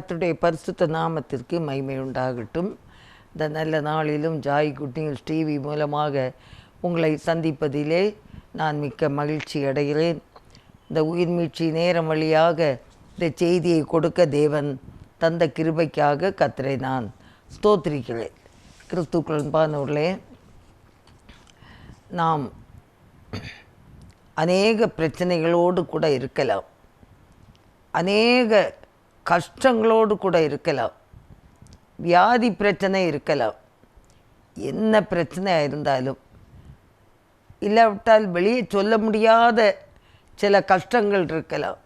கத்துடைய பரிசுத்த நாமத்திற்கு மகிமை உண்டாகட்டும். இந்த நல்ல நாளிலும் ஜாய் குட் நியூஸ் டிவி மூலமாக உங்களை சந்திப்பதிலே நான் மிக்க மகிழ்ச்சி அடைகிறேன். இந்த உயிர்மீட்சி நேரம் வழியாக இந்த செய்தியை கொடுக்க தேவன் தந்த கிருபைக்காக கத்தரை நான் ஸ்தோத்திரிக்கிறேன். கிறிஸ்துக்களன்பானவர்களே நாம் அநேக பிரச்சனைகளோடு கூட இருக்கலாம். அநேக கஷ்டங்களோடு கூட இருக்கலாம். வியாதி பிரச்சனை இருக்கலாம். என்ன பிரச்சனையாக இருந்தாலும். இல்லாவிட்டால் வெளியே சொல்ல முடியாத சில கஷ்டங்கள் இருக்கலாம்.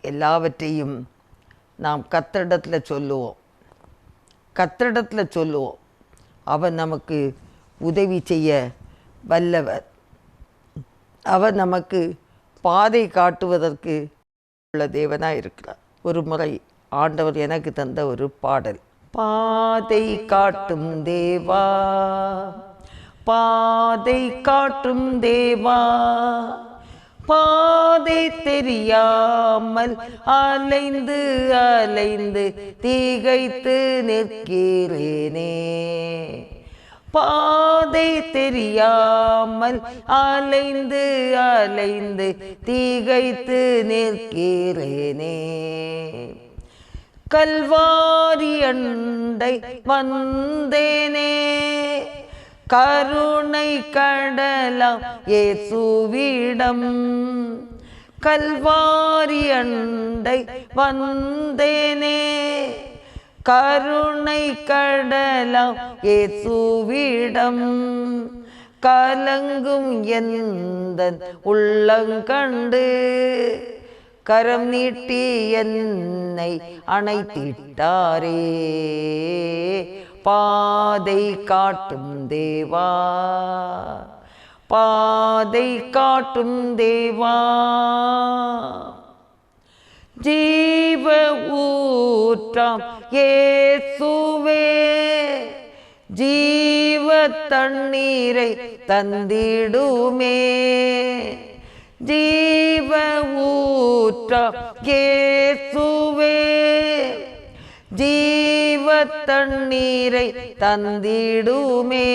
எல்லாவற்றையும் நாம் கத்தரிடத்தில் சொல்லுவோம். கத்தரிடத்தில் சொல்லுவோம். அவர் நமக்கு உதவி செய்ய வல்லவர். அவர் நமக்கு பாதை காட்டுவதற்கு உள்ள தேவனாக இருக்கிறார். ஒரு முறை ஆண்டவர் எனக்கு தந்த ஒரு பாடல். பாதை காட்டும் தேவா பாதை காட்டும் தேவா பாதை தெரியாமல் அலைந்து அலைந்து தீகைத்து நிற்கிறேனே. பாதை தெரியாமல் அலைந்து அலைந்து தீகைத்து நிற்கிறேனே. கல்வாரி அண்டை வந்தேனே. கருணை கடலாம் ஏசுவிடம் கல்வாரி அண்டை வந்தேனே. கருணை கடலாம் இயேசுவிடம். கலங்கும் எந்த உள்ளங்கண்டு கரம் நீட்டி என்னை அணைத்திட்டாரே. பாதை காட்டும் தேவா பாதை காட்டும் தேவா. ஜீவ ஊற்றாம் ஏசுவே ஜீவ தண்ணீரை தந்திடுமே. ஜீவ ஊற்றம் கேசுவே ஜீவ தண்ணீரை தந்திடுமே.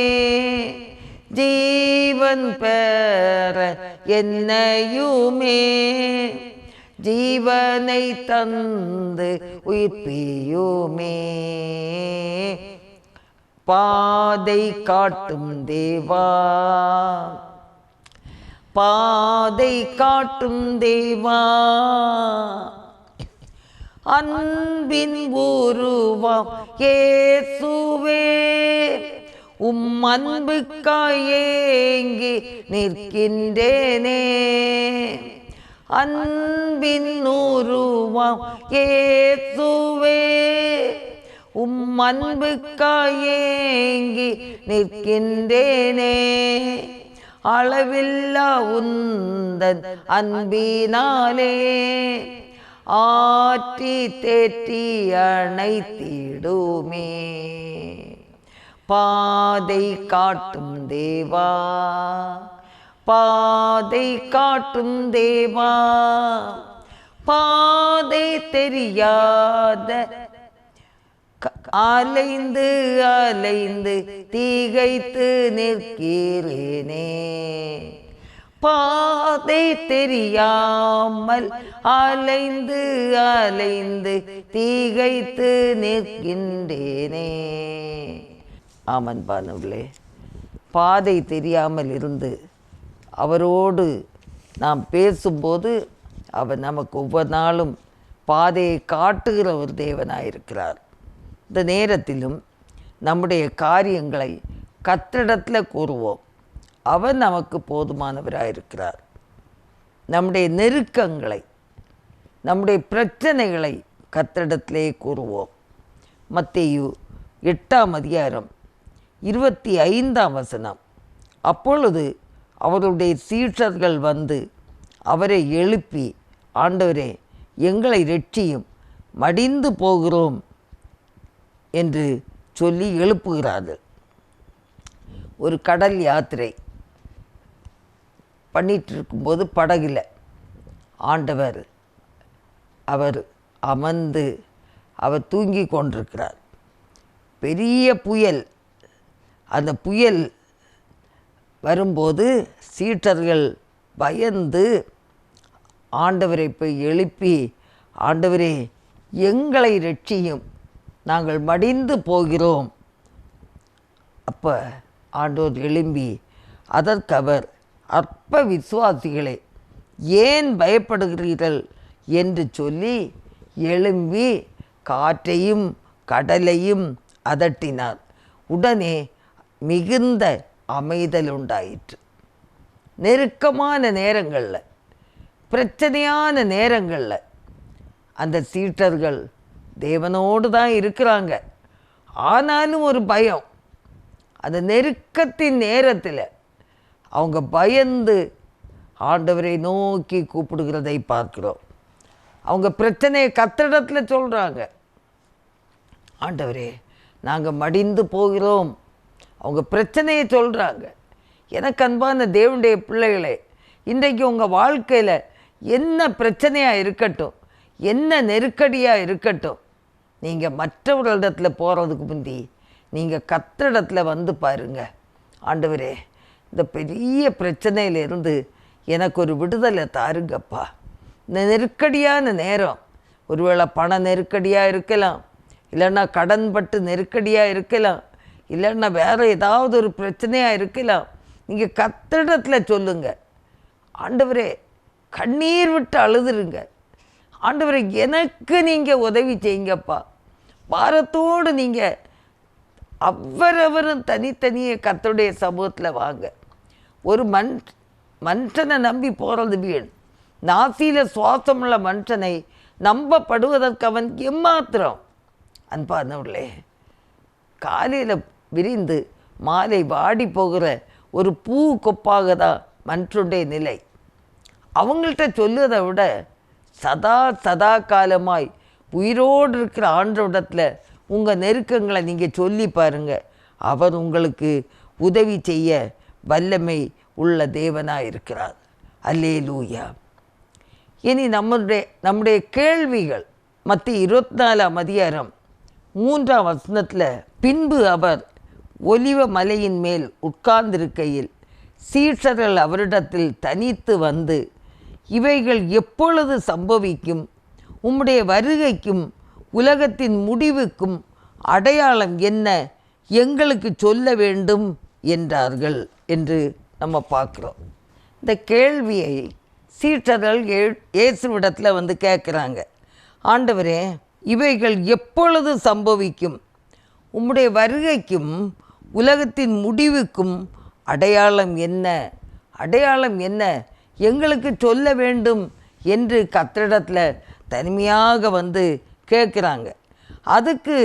ஜீவன் பெற என்னையுமே. ஜீவனை தந்து உயிர்ப்பியுமே பாதை காட்டும் தேவா பாதை காட்டும் தேவா அன்பின் உருவம் ஏசுவே உம் அன்புக்காயேங்கி நிற்கின்றேனே அன்பின் உருவம் ஏசுவே உம் அன்புக்காயேங்கி நிற்கின்றேனே. அளவில்லா உந்தன் அன்பினாலே ஆற்றி தேற்றி அணைத்திடுமே. பாதை காட்டும் தேவா பாதை காட்டும் தேவா பாதை தெரியாத அலைந்து அலைந்து தீகைத்து நிற்கிறேனே. பாதை தெரியாமல் அலைந்து அலைந்து தீகைத்து நிற்கின்றேனே. ஆமன் பானுள்ளே பாதை தெரியாமல் இருந்து அவரோடு நாம் பேசும்போது அவர் நமக்கு ஒவ்வொரு நாளும் பாதையை காட்டுகிற ஒரு தேவனாயிருக்கிறார். இந்த நேரத்திலும் நம்முடைய காரியங்களை கத்திடத்தில் கூறுவோம். அவர் நமக்கு போதுமானவராயிருக்கிறார். நம்முடைய நெருக்கங்களை நம்முடைய பிரச்சனைகளை கத்திடத்திலே கூறுவோம். மத்தேயு எட்டாம் அதிகாரம் இருபத்தி ஐந்தாம் வசனம். அப்பொழுது அவருடைய சீஷர்கள் வந்து அவரை எழுப்பி ஆண்டவரே எங்களை ரெட்சியும் மடிந்து போகிறோம் என்று சொல்லி எழுப்புகிறார்கள். ஒரு கடல் யாத்திரை பண்ணிகிட்டு இருக்கும்போது படகுல ஆண்டவர் அவர் அமர்ந்து அவர் தூங்கி கொண்டிருக்கிறார். பெரிய புயல் அந்த புயல் வரும்போது சீட்டர்கள் பயந்து ஆண்டவரை போய் எழுப்பி ஆண்டவரே எங்களை ரட்சியும். நாங்கள் மடிந்து போகிறோம். அப்போ ஆண்டோர் எழும்பி அதற்கவர் அற்ப விசுவாசிகளே ஏன் பயப்படுகிறீர்கள்? என்று சொல்லி எழும்பி காற்றையும் கடலையும் அதட்டினார். உடனே மிகுந்த அமைதல் உண்டாயிற்று நெருக்கமான நேரங்களில் பிரச்சனையான நேரங்களில் அந்த சீட்டர்கள் தேவனோடு தான் இருக்கிறாங்க. ஆனாலும் ஒரு பயம் அந்த நெருக்கத்தின் நேரத்தில் அவங்க பயந்து ஆண்டவரை நோக்கி கூப்பிடுகிறதை பார்க்கிறோம். அவங்க பிரச்சனையை கத்திடத்தில் சொல்கிறாங்க ஆண்டவரே நாங்கள் மடிந்து போகிறோம். அவங்க பிரச்சனையை சொல்கிறாங்க எனக்கு அன்பான தேவனுடைய பிள்ளைகளே இன்றைக்கு உங்கள் வாழ்க்கையில் என்ன பிரச்சனையாக இருக்கட்டும் என்ன நெருக்கடியாக இருக்கட்டும் நீங்கள் மற்றவர்களிடத்தில் போகிறதுக்கு முந்தி நீங்கள் கத்திடத்தில் வந்து பாருங்க. ஆண்டவரே இந்த பெரிய பிரச்சனையிலிருந்து எனக்கு ஒரு விடுதலை தாருங்கப்பா. இந்த நெருக்கடியான நேரம் ஒருவேளை பண நெருக்கடியாக இருக்கலாம் இல்லைன்னா கடன்பட்டு நெருக்கடியாக இருக்கலாம் இல்லைன்னா வேறு ஏதாவது ஒரு பிரச்சனையாக இருக்கலாம். நீங்கள் கத்திடத்தில் சொல்லுங்கள் ஆண்டவரே கண்ணீர் விட்டு அழுதுருங்க. ஆண்டவரே எனக்கு நீங்கள் உதவி செய்யுங்கப்பா. பாரத்தோடு நீங்கள் அவரவரும் தனித்தனியே கத்தருடைய சமூகத்தில் வாங்க. ஒரு மண் மனுஷனை நம்பி போகிறது வீண். நாசியில் சுவாசமுள்ள மனுஷனை நம்பப்படுவதற்கு அவன் எம்மாத்திரம்? அன்பானவர்களே காலையில் விரிந்து மாலை வாடி போகிற ஒரு பூ கொப்பாக தான் மனுஷனுடைய நிலை. அவங்கள்ட்ட சொல்லுவதை விட சதா சதா காலமாய் உயிரோடு இருக்கிற ஆண்டவிடத்தில் உங்கள் நெருக்கங்களை நீங்கள் சொல்லி பாருங்க. அவர் உங்களுக்கு உதவி செய்ய வல்லமை உள்ள தேவனாக இருக்கிறார் அல்லே லூயா இனி நம்முடைய நம்முடைய கேள்விகள் மற்ற இருபத்தி நாலாம் அதிகாரம் மூன்றாம் வசனத்தில் பின்பு அவர் ஒலிவ மலையின் மேல் உட்கார்ந்திருக்கையில் சீஷர்கள் அவரிடத்தில் தனித்து வந்து இவைகள் எப்பொழுது சம்பவிக்கும்? உம்முடைய வருகைக்கும் உலகத்தின் முடிவுக்கும் அடையாளம் என்ன? எங்களுக்கு சொல்ல வேண்டும் என்றார்கள் என்று நம்ம பார்க்குறோம். இந்த கேள்வியை சீற்றர்கள் இயேசுவிடத்தில் வந்து கேட்குறாங்க. ஆண்டவரே இவைகள் எப்பொழுது சம்பவிக்கும்? உம்முடைய வருகைக்கும் உலகத்தின் முடிவுக்கும் அடையாளம் என்ன? அடையாளம் என்ன? எங்களுக்கு சொல்ல வேண்டும் என்று கத்திரிடத்தில் தனிமையாக வந்து கேட்குறாங்க. அதுக்கு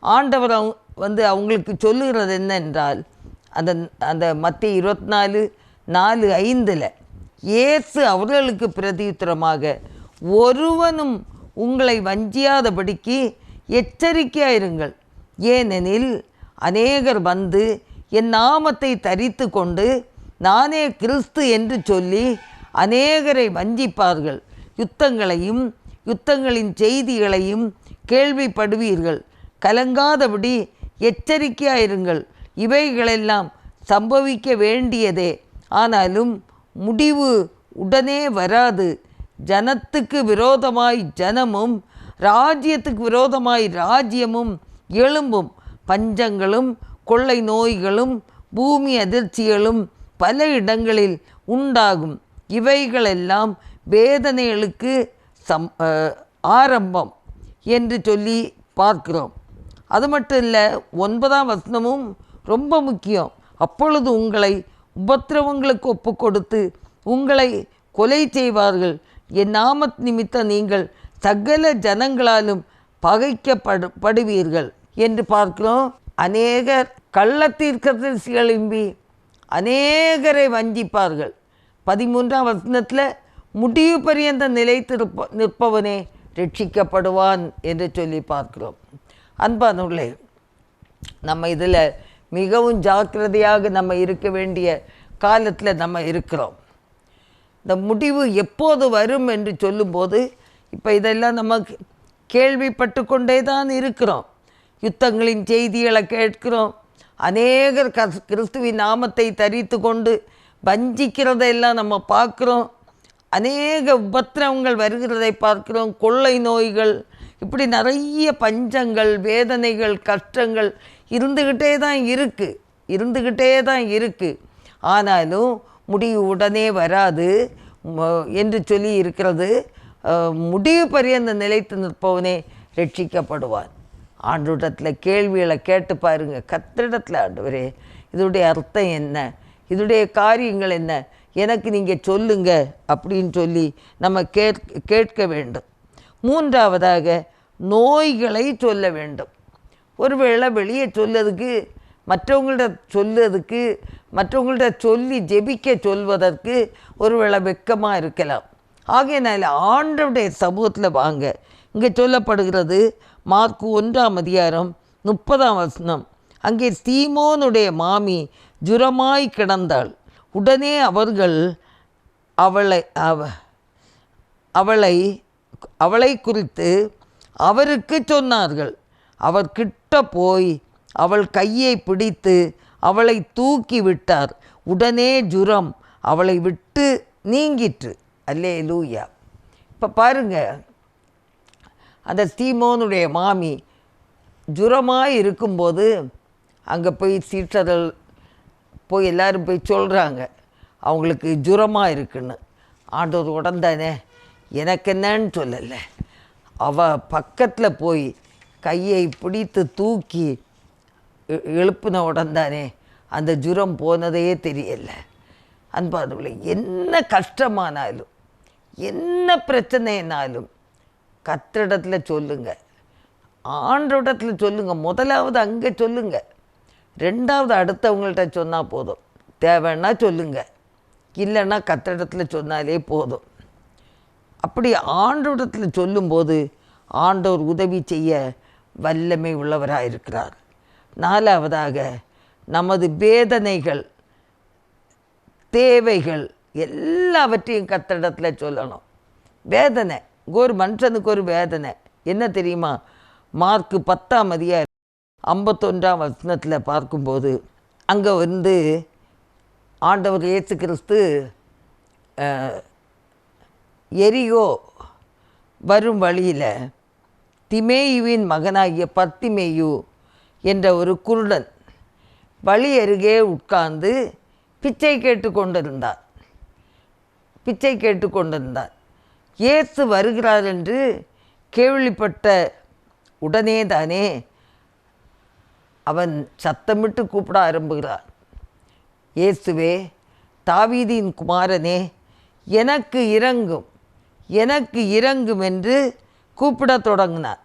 ஆண்டவர் அவங்க வந்து அவங்களுக்கு சொல்லுகிறது என்னென்றால் அந்த அந்த மத்திய இருபத்தி நாலு நாலு ஐந்தில் இயேசு அவர்களுக்கு பிரதியுத்தரமாக ஒருவனும் உங்களை வஞ்சியாதபடிக்கு எச்சரிக்கையாயிருங்கள். ஏனெனில் அநேகர் வந்து என் நாமத்தை தரித்து கொண்டு நானே கிறிஸ்து என்று சொல்லி அநேகரை வஞ்சிப்பார்கள். யுத்தங்களையும் யுத்தங்களின் செய்திகளையும் கேள்விப்படுவீர்கள். கலங்காதபடி எச்சரிக்கையாயிருங்கள். இவைகளெல்லாம் சம்பவிக்க வேண்டியதே. ஆனாலும் முடிவு உடனே வராது. ஜனத்துக்கு விரோதமாய் ஜனமும் ராஜ்யத்துக்கு விரோதமாய் ராஜ்யமும் எழும்பும். பஞ்சங்களும் கொள்ளை நோய்களும் பூமி அதிர்ச்சிகளும் பல இடங்களில் உண்டாகும். இவைகளெல்லாம் வேதனைகளுக்கு சம் ஆரம்பம் என்று சொல்லி பார்க்கிறோம். அது மட்டும் இல்லை ஒன்பதாம் வசனமும் ரொம்ப முக்கியம். அப்பொழுது உங்களை உபத்திரவங்களுக்கு ஒப்பு கொடுத்து உங்களை கொலை செய்வார்கள். என் நாம நிமித்தம் நீங்கள் சகல ஜனங்களாலும் பகைக்கப்படு படுவீர்கள் என்று பார்க்கிறோம். அநேகர் கள்ளத்தீர்க்கதரிசி எழும்பி அநேகரை வஞ்சிப்பார்கள். பதிமூன்றாம் வசனத்தில் முடிவு பரியந்த நிலைத்திருப்ப நிற்பவனே ரட்சிக்கப்படுவான் என்று சொல்லி பார்க்கிறோம். அன்பானுள்ளே நம்ம இதில் மிகவும் ஜாக்கிரதையாக நம்ம இருக்க வேண்டிய காலத்தில் நம்ம இருக்கிறோம். இந்த முடிவு எப்போது வரும் என்று சொல்லும்போது இப்போ இதெல்லாம் நம்ம கேள்விப்பட்டு கொண்டே தான் இருக்கிறோம். யுத்தங்களின் செய்திகளை கேட்கிறோம். அநேகர் கஸ் கிறிஸ்துவின் நாமத்தை தரித்து கொண்டு வஞ்சிக்கிறதையெல்லாம் நம்ம பார்க்குறோம். அநேக உபத்திரவங்கள் வருகிறதை பார்க்கிறோம். கொள்ளை நோய்கள் இப்படி நிறைய பஞ்சங்கள் வேதனைகள் கஷ்டங்கள் இருந்துக்கிட்டே தான் இருக்குது இருந்துக்கிட்டே தான் இருக்குது ஆனாலும் முடிவு உடனே வராது. என்று சொல்லி இருக்கிறது. முடிவு பரியந்த நிலைத்து நிற்பவனே ரட்சிக்கப்படுவான். ஆண்டோடத்தில் கேள்விகளை கேட்டு பாருங்க. கத்திரிடத்தில் ஆண்டவரே இதோடைய அர்த்தம் என்ன? இதோடைய காரியங்கள் என்ன? எனக்கு நீங்கள் சொல்லுங்க அப்படின்னு சொல்லி நம்ம கேட்க கேட்க வேண்டும். மூன்றாவதாக நோய்களை சொல்ல வேண்டும். ஒருவேளை வெளியே சொல்லதுக்கு மற்றவங்கள்ட்ட சொல்லதுக்கு மற்றவங்கள்ட்ட சொல்லி ஜெபிக்க சொல்வதற்கு ஒருவேளை வெக்கமாக இருக்கலாம். ஆகையினால ஆண்டவுடைய சமூகத்தில் வாங்க. இங்கே சொல்லப்படுகிறது மார்க்கு ஒன்றாம் அதிகாரம் முப்பதாம் வசனம். அங்கே சீமோனுடைய மாமி ஜுரமாய் கிடந்தாள். உடனே அவர்கள் அவளை அவ அவளை அவளை குறித்து அவருக்கு சொன்னார்கள். அவர் கிட்ட போய் அவள் கையை பிடித்து அவளை தூக்கி விட்டார். உடனே ஜுரம் அவளை விட்டு நீங்கிற்று. அல்லே லூயா இப்போ பாருங்கள் அந்த தீமோனுடைய மாமி ஜுரமாக இருக்கும்போது அங்கே போய் சீற்றதல் போய் எல்லாரும் போய் சொல்கிறாங்க அவங்களுக்கு ஜுரமாக இருக்குன்னு. ஆண்டவர் உடந்தானே எனக்கு என்னன்னு சொல்லலை. அவ பக்கத்தில் போய் கையை பிடித்து தூக்கி எழுப்பின உடன்தானே அந்த ஜுரம் போனதே தெரியலை. அன்பானவர்களே என்ன கஷ்டமானாலும் என்ன பிரச்சனைனாலும் கத்திரிடத்தில் சொல்லுங்க. ஆண்டவிடத்தில் சொல்லுங்க. முதலாவது அங்கே சொல்லுங்க. ரெண்டாவது அடுத்தவங்கள்ட்ட சொன்னால் போதும். தேவைன்னா சொல்லுங்க. இல்லைன்னா கத்திரிடத்தில் சொன்னாலே போதும். அப்படி ஆண்டவரிடத்தில் சொல்லும்போது ஆண்டோர் உதவி செய்ய வல்லமை உள்ளவராக இருக்கிறார் நாலாவதாக நமது வேதனைகள் தேவைகள் எல்லாவற்றையும் கத்தடத்தில் சொல்லணும். வேதனை ஒரு மனுஷனுக்கு ஒரு வேதனை. என்ன தெரியுமா? மார்க்கு பத்தாம் அதிகாரம் ஐம்பத்தொன்றாம் வசனத்தில் பார்க்கும்போது அங்கே வந்து ஆண்டவர் இயேசு கிறிஸ்து எரியோ வரும் வழியில் திமேயுவின் மகனாகிய பத்திமேயு என்ற ஒரு குருடன் வழி அருகே உட்கார்ந்து பிச்சை கேட்டு கொண்டிருந்தார் பிச்சை கேட்டு கொண்டிருந்தார் இயேசு வருகிறார் என்று கேள்விப்பட்ட உடனே தானே அவன் சத்தமிட்டு கூப்பிட ஆரம்புகிறான். இயேசுவே தாவீதின் குமாரனே எனக்கு இறங்கும் எனக்கு இறங்கும் என்று கூப்பிடத் தொடங்கினார்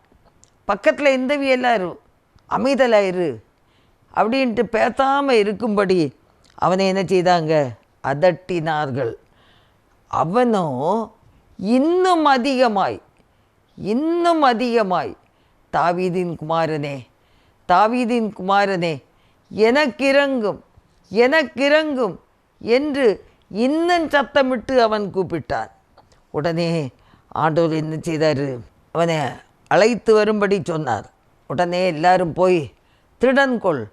பக்கத்தில் இருந்தவி எல்லாரும் அமைதலாயிரு அப்படின்ட்டு பேசாமல் இருக்கும்படி அவனை என்ன செய்தாங்க? அதட்டினார்கள். அவனோ இன்னும் அதிகமாய் இன்னும் அதிகமாய் தாவீதின் குமாரனே தாவீதின் குமாரனே எனக்கிறங்கும் எனக்கிறங்கும் என்று இன்னும் சத்தமிட்டு அவன் கூப்பிட்டான். உடனே ஆண்டோர் என்ன செய்தார்? அவனை அழைத்து வரும்படி சொன்னார். உடனே எல்லாரும் போய் திருடன் கொள்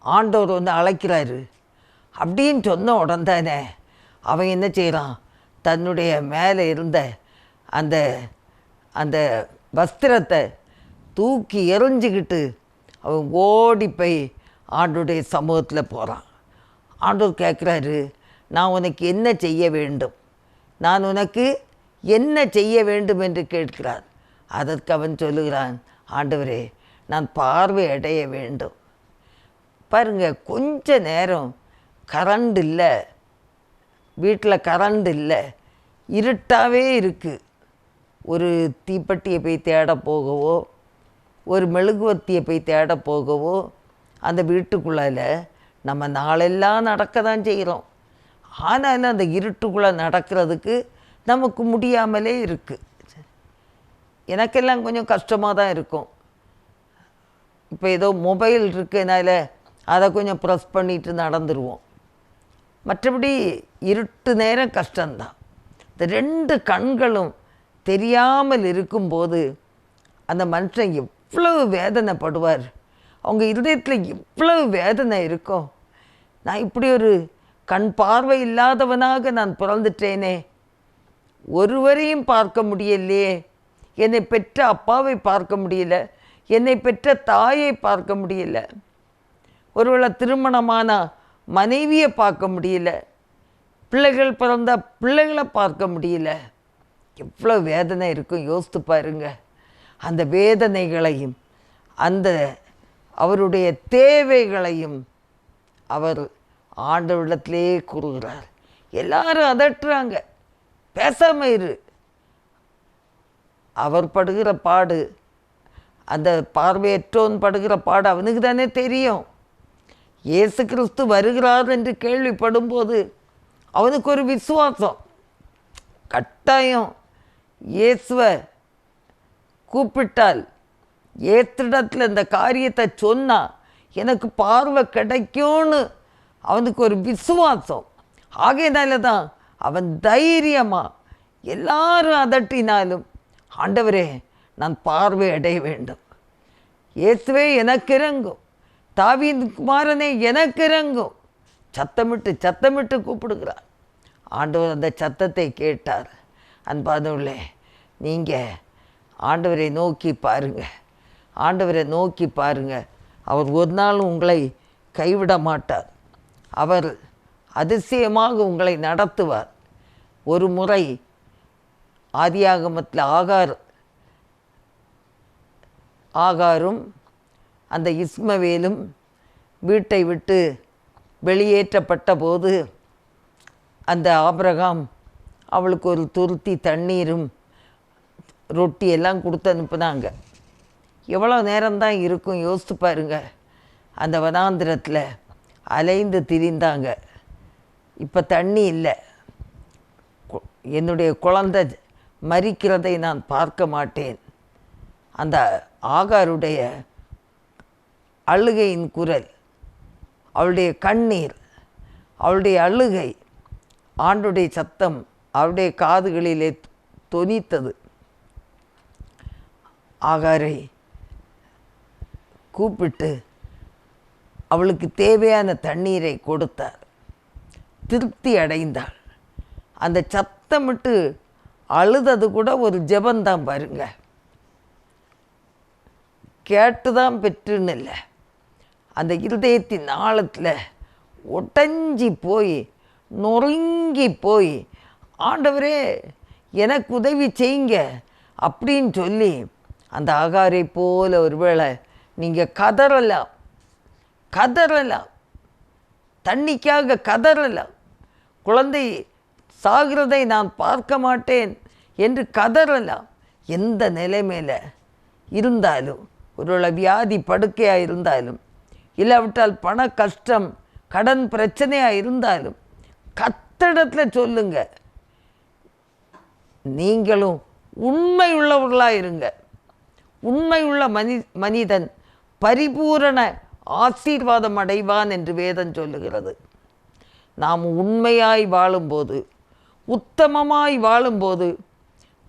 வந்து அழைக்கிறாரு. அப்படின்னு சொன்ன உடன்தானே அவன் என்ன செய்கிறான் தன்னுடைய மேலே இருந்த அந்த அந்த வஸ்திரத்தை தூக்கி எரிஞ்சிக்கிட்டு அவன் ஓடி போய் ஆண்டுடைய சமூகத்தில் போகிறான். ஆண்டவர் கேட்குறாரு நான் உனக்கு என்ன செய்ய வேண்டும்? நான் உனக்கு என்ன செய்ய வேண்டும் என்று கேட்கிறார். அதற்கு அவன் சொல்லுகிறான் ஆண்டவரே நான் பார்வை அடைய வேண்டும். பாருங்க கொஞ்ச நேரம் கரண்ட் இல்லை. வீட்டில் கரண்ட் இல்லை. இருட்டாகவே இருக்குது ஒரு தீப்பெட்டியை போய் தேட போகவோ ஒரு மெழுகுவர்த்தியை போய் தேட போகவோ அந்த வீட்டுக்குள்ளால நம்ம நாளெல்லாம் நடக்க தான் செய்கிறோம் ஆனாலும் அந்த இருட்டுக்குள்ளே நடக்கிறதுக்கு நமக்கு முடியாமலே இருக்குது எனக்கெல்லாம் கொஞ்சம் கஷ்டமாக தான் இருக்கும். இப்போ ஏதோ மொபைல் இருக்கனால அதை கொஞ்சம் ப்ரெஸ் பண்ணிட்டு நடந்துருவோம். மற்றபடி இருட்டு நேரம் கஷ்டம்தான். இந்த ரெண்டு கண்களும் தெரியாமல் இருக்கும்போது அந்த மனுஷன் எவ்வளவு வேதனைப்படுவார். அவங்க இருதயத்தில் எவ்வளவு வேதனை இருக்கும் நான் இப்படி ஒரு கண் பார்வை இல்லாதவனாக நான் பிறந்துட்டேனே. ஒருவரையும் பார்க்க முடியலையே. என்னை பெற்ற அப்பாவை பார்க்க முடியல. என்னை பெற்ற தாயை பார்க்க முடியல. ஒருவேளை திருமணமானால் மனைவியை பார்க்க முடியல. பிள்ளைகள் பிறந்த பிள்ளைகளை பார்க்க முடியல. எவ்வளோ வேதனை இருக்கும் யோசித்து பாருங்க. அந்த வேதனைகளையும் அந்த அவருடைய தேவைகளையும் அவர் ஆண்டவிடத்திலே கூறுகிறார். எல்லாரும் அதட்டுறாங்க. பேசாம இரு. அவர் படுகிற பாடு அந்த பார்வையற்றோன் படுகிற பாடு அவனுக்கு தானே தெரியும். இயேசு கிறிஸ்து வருகிறார் என்று கேள்விப்படும்போது அவனுக்கு ஒரு விசுவாசம். கட்டாயம் இயேசுவை கூப்பிட்டால் ஏத்திடத்தில் இந்த காரியத்தை சொன்னால் எனக்கு பார்வை கிடைக்கும்னு அவனுக்கு ஒரு விசுவாசம். ஆகையினால தான் அவன் தைரியமாக எல்லாரும் அதட்டினாலும் ஆண்டவரே நான் பார்வை அடைய வேண்டும். இயேசுவே எனக்கு இறங்கும். தாவீது குமாரனே எனக்கு இறங்கும் சத்தமிட்டு சத்தமிட்டு கூப்பிடுகிறார். ஆண்டவர் அந்த சத்தத்தை கேட்டார். அன்பானவர்களே நீங்கள் ஆண்டவரை நோக்கி பாருங்கள் ஆண்டவரை நோக்கி பாருங்கள் அவர் ஒரு நாள் உங்களை கைவிட மாட்டார். அவர் அதிசயமாக உங்களை நடத்துவார். ஒரு முறை ஆதியாகமத்தில் ஆகார் ஆகாரும் அந்த இஸ்மவேலும் வீட்டை விட்டு வெளியேற்றப்பட்ட போது அந்த ஆபிரகாம் அவளுக்கு ஒரு துருத்தி தண்ணீரும் ரொட்டி எல்லாம் கொடுத்து அனுப்புனாங்க. எவ்வளோ நேரம்தான் இருக்கும் யோசித்து பாருங்க. அந்த வனாந்திரத்தில் அலைந்து திரிந்தாங்க. இப்போ தண்ணி இல்லை. என்னுடைய குழந்தை மறிக்கிறதை நான் பார்க்க மாட்டேன். அந்த ஆகாருடைய அழுகையின் குரல் அவளுடைய கண்ணீர் அவளுடைய அழுகை ஆண்டுடைய சத்தம் அவருடைய காதுகளிலே தொனித்தது. ஆகாரை கூப்பிட்டு அவளுக்கு தேவையான தண்ணீரை கொடுத்தார். திருப்தி அடைந்தாள். அந்த சத்தமிட்டு அழுதது கூட ஒரு ஜெபந்தான் பாருங்க. கேட்டு தான் பெற்றுன்னு இல்லை. அந்த இருதயத்தின் ஆழத்தில் ஒட்டஞ்சி போய் நொறுங்கி போய் ஆண்டவரே எனக்கு உதவி செய்யுங்க அப்படின்னு சொல்லி அந்த ஆகாரை போல ஒருவேளை நீங்கள் கதறலாம். கதறலாம். தண்ணிக்காக கதறலாம். குழந்தை சாகிறதை நான் பார்க்க மாட்டேன் என்று கதறலாம். எந்த நிலைமையில் இருந்தாலும் ஒருவேளை வியாதி படுக்கையாக இருந்தாலும் இல்லாவிட்டால் பண கஷ்டம் கடன் பிரச்சனையாக இருந்தாலும் கத்தடத்தில் சொல்லுங்க. நீங்களும் உண்மை உள்ளவர்களாக இருங்க. உண்மையுள்ள மனி மனிதன் பரிபூரண ஆசீர்வாதம் அடைவான் என்று வேதம் சொல்லுகிறது. நாம் உண்மையாய் வாழும்போது உத்தமமாய் வாழும்போது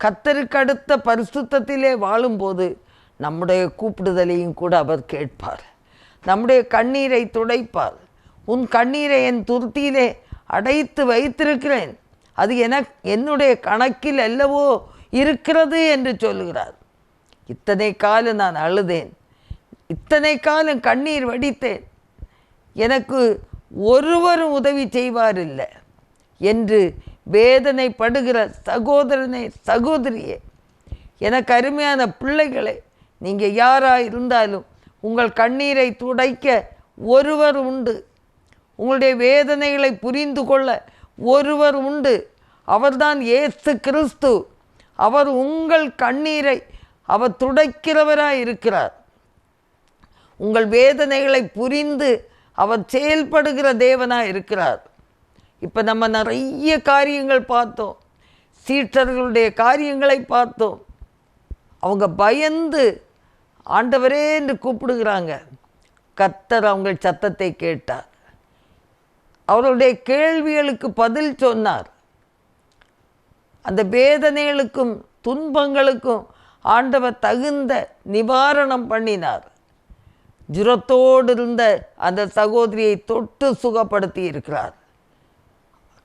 கத்தருக்கு அடுத்த பரிசுத்தத்திலே வாழும்போது நம்முடைய கூப்பிடுதலையும் கூட அவர் கேட்பார். நம்முடைய கண்ணீரை துடைப்பார். உன் கண்ணீரை என் துருத்தியிலே அடைத்து வைத்திருக்கிறேன். அது என என்னுடைய கணக்கில் அல்லவோ இருக்கிறது என்று சொல்லுகிறார். இத்தனை காலம் நான் அழுதேன். இத்தனை காலம் கண்ணீர் வடித்தேன். எனக்கு ஒருவரும் உதவி செய்வார் இல்லை என்று வேதனைப்படுகிற சகோதரனே சகோதரியே எனக்கு அருமையான பிள்ளைகளை நீங்கள் யாராக இருந்தாலும் உங்கள் கண்ணீரை துடைக்க ஒருவர் உண்டு. உங்களுடைய வேதனைகளை புரிந்து கொள்ள ஒருவர் உண்டு. அவர்தான் ஏசு கிறிஸ்து. அவர் உங்கள் கண்ணீரை அவர் துடைக்கிறவராக இருக்கிறார். உங்கள் வேதனைகளை புரிந்து அவர் செயல்படுகிற தேவனாக இருக்கிறார். இப்போ நம்ம நிறைய காரியங்கள் பார்த்தோம். சீட்டர்களுடைய காரியங்களை பார்த்தோம். அவங்க பயந்து ஆண்டவரே என்று கூப்பிடுகிறாங்க. கத்தர் அவங்கள் சத்தத்தை கேட்டார். அவருடைய கேள்விகளுக்கு பதில் சொன்னார். அந்த வேதனைகளுக்கும் துன்பங்களுக்கும் ஆண்டவர் தகுந்த நிவாரணம் பண்ணினார். ஜுரத்தோடு இருந்த அந்த சகோதரியை தொட்டு சுகப்படுத்தி இருக்கிறார்.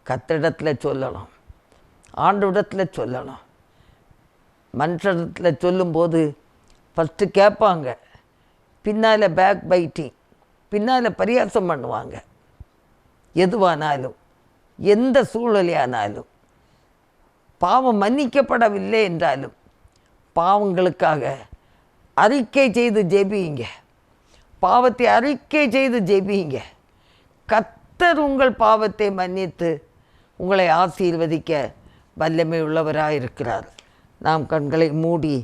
கத்திடத்தில் சொல்லணும். ஆண்டவிடத்தில் சொல்லணும். மனுஷத்தில் சொல்லும்போது ஃபஸ்ட்டு கேட்பாங்க. பின்னால் பேக் பைட்டிங் பின்னால் பரியாசம் பண்ணுவாங்க. எதுவானாலும் எந்த சூழ்நிலையானாலும். பாவம் மன்னிக்கப்படவில்லை என்றாலும் பாவங்களுக்காக அறிக்கை செய்து ஜெபியுங்க. பாவத்தை அறிக்கை செய்து ஜெபியுங்க. கத்தர் உங்கள் பாவத்தை மன்னித்து உங்களை ஆசீர்வதிக்க வல்லமை உள்ளவராக இருக்கிறார் நாம் கண்களை மூடி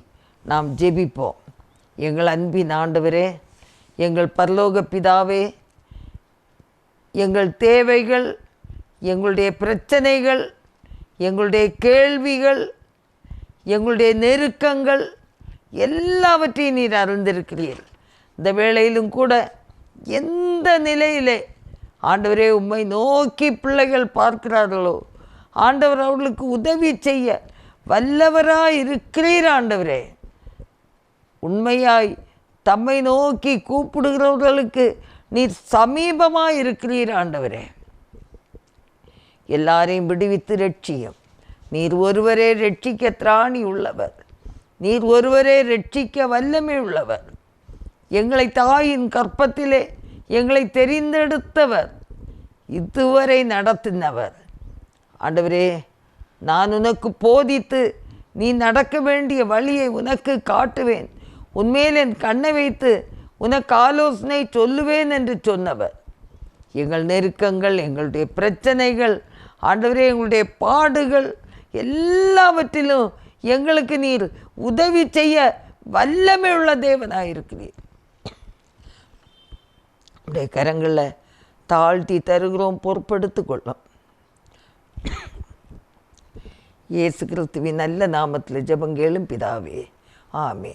நாம் ஜெபிப்போம். எங்கள் அன்பின் ஆண்டவரே எங்கள் பரலோக பிதாவே எங்கள் தேவைகள் எங்களுடைய பிரச்சனைகள் எங்களுடைய கேள்விகள் எங்களுடைய நெருக்கங்கள் எல்லாவற்றையும் நீர் அறிந்திருக்கிறீர். இந்த வேளையிலும் கூட எந்த நிலையிலே ஆண்டவரே உண்மை நோக்கி பிள்ளைகள் பார்க்கிறார்களோ ஆண்டவர் அவர்களுக்கு உதவி செய்ய வல்லவராக இருக்கிறீர் ஆண்டவரே. உண்மையாய் தம்மை நோக்கி கூப்பிடுகிறவர்களுக்கு நீர் சமீபமாக இருக்கிறீர் ஆண்டவரே. எல்லாரையும் விடுவித்து ரட்சியம். நீர் ஒருவரே ரட்சிக்க திராணி உள்ளவர். நீர் ஒருவரே ரட்சிக்க வல்லமை உள்ளவர். எங்களை தாயின் கற்பத்திலே எங்களை தெரிந்தெடுத்தவர். இதுவரை நடத்தினவர். ஆண்டவரே நான் உனக்கு போதித்து நீ நடக்க வேண்டிய வழியை உனக்கு காட்டுவேன். உண்மையில் என் கண்ணை வைத்து உனக்கு ஆலோசனை சொல்லுவேன் என்று சொன்னவர். எங்கள் நெருக்கங்கள் எங்களுடைய பிரச்சனைகள் ஆண்டவரே எங்களுடைய பாடுகள் எல்லாவற்றிலும் எங்களுக்கு நீர் உதவி செய்ய வல்லமை உள்ள தேவனாக இருக்கிறீர் உடைய கரங்களில் தாழ்த்தி தருகிறோம் பொறுப்படுத்து கொள்ளும். இயேசு கிறிஸ்துவின் நல்ல நாமத்தில் ஜபங்கேளும் பிதாவே. ஆமே